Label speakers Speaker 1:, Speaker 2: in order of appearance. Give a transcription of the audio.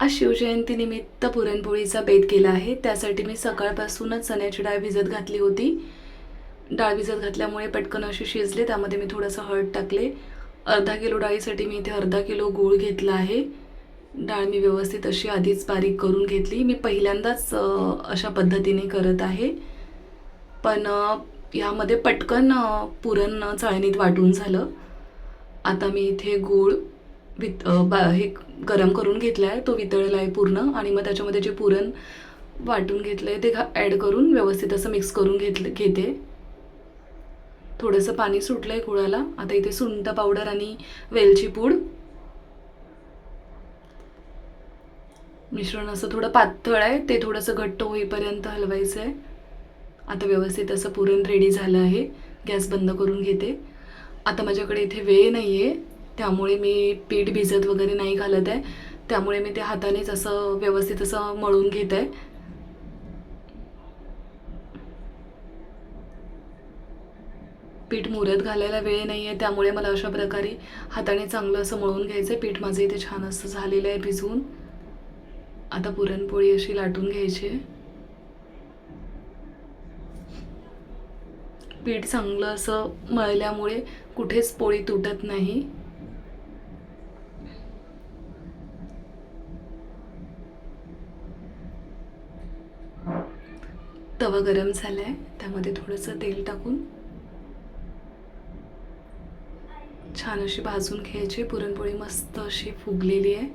Speaker 1: आज शिवजयंतीनिमित्त पुरणपोळीचा बेत केला आहे. त्यासाठी मी सकाळपासूनच चण्याची डाळ भिजत घातली होती. डाळ भिजत घातल्यामुळे पटकन अशी शिजले त्यामध्ये मी थोडंसं हळद टाकले. अर्धा किलो डाळीसाठी मी इथे अर्धा किलो गूळ घेतला आहे. डाळ मी व्यवस्थित अशी आधीच बारीक करून घेतली. मी पहिल्यांदाच अशा पद्धतीने करत आहे. पण यामध्ये पटकन पुरण चाळणीत वाटून झालं. आता मी इथे गूळ वित बा हे गरम करून घेतला आहे तो वितळला आहे पूर्ण आणि मग त्याच्यामध्ये जे पुरण वाटून घेतलं आहे ते घा ॲड करून व्यवस्थित असं मिक्स करून घेतलं घेते. थोडंसं पाणी सुटलं आहे गुळाला. आता इथे सुंठ पावडर आणि वेलची पूड. मिश्रण असं थोडं पातळ आहे ते थोडंसं घट्ट होईपर्यंत हलवायचं आहे आता व्यवस्थित असं पुरण रेडी झालं आहे. गॅस बंद करून घेते. आता माझ्याकडे इथे वेळ नाही आहे त्यामुळे मी पीठ भिजत वगैरे नाही घालत आहे. त्यामुळे मी ते हातानेच असं व्यवस्थित असं मळून घेत आहे. पीठ मुरत घालायला वेळ नाही आहे त्यामुळे मला अशा प्रकारे हाताने चांगलं असं मळून घ्यायचं आहे. पीठ माझं इथे छान असं झालेलं आहे भिजवून आता पुरणपोळी अशी लाटून घ्यायची आहे. पीठ चांगलं असं मळल्यामुळे कुठेच पोळी तुटत नाही. तवा गरम झाला आहे त्यामध्ये थोडंसं तेल टाकून छान अशी भाजून घ्यायची. पुरणपोळी मस्त अशी फुगलेली आहे.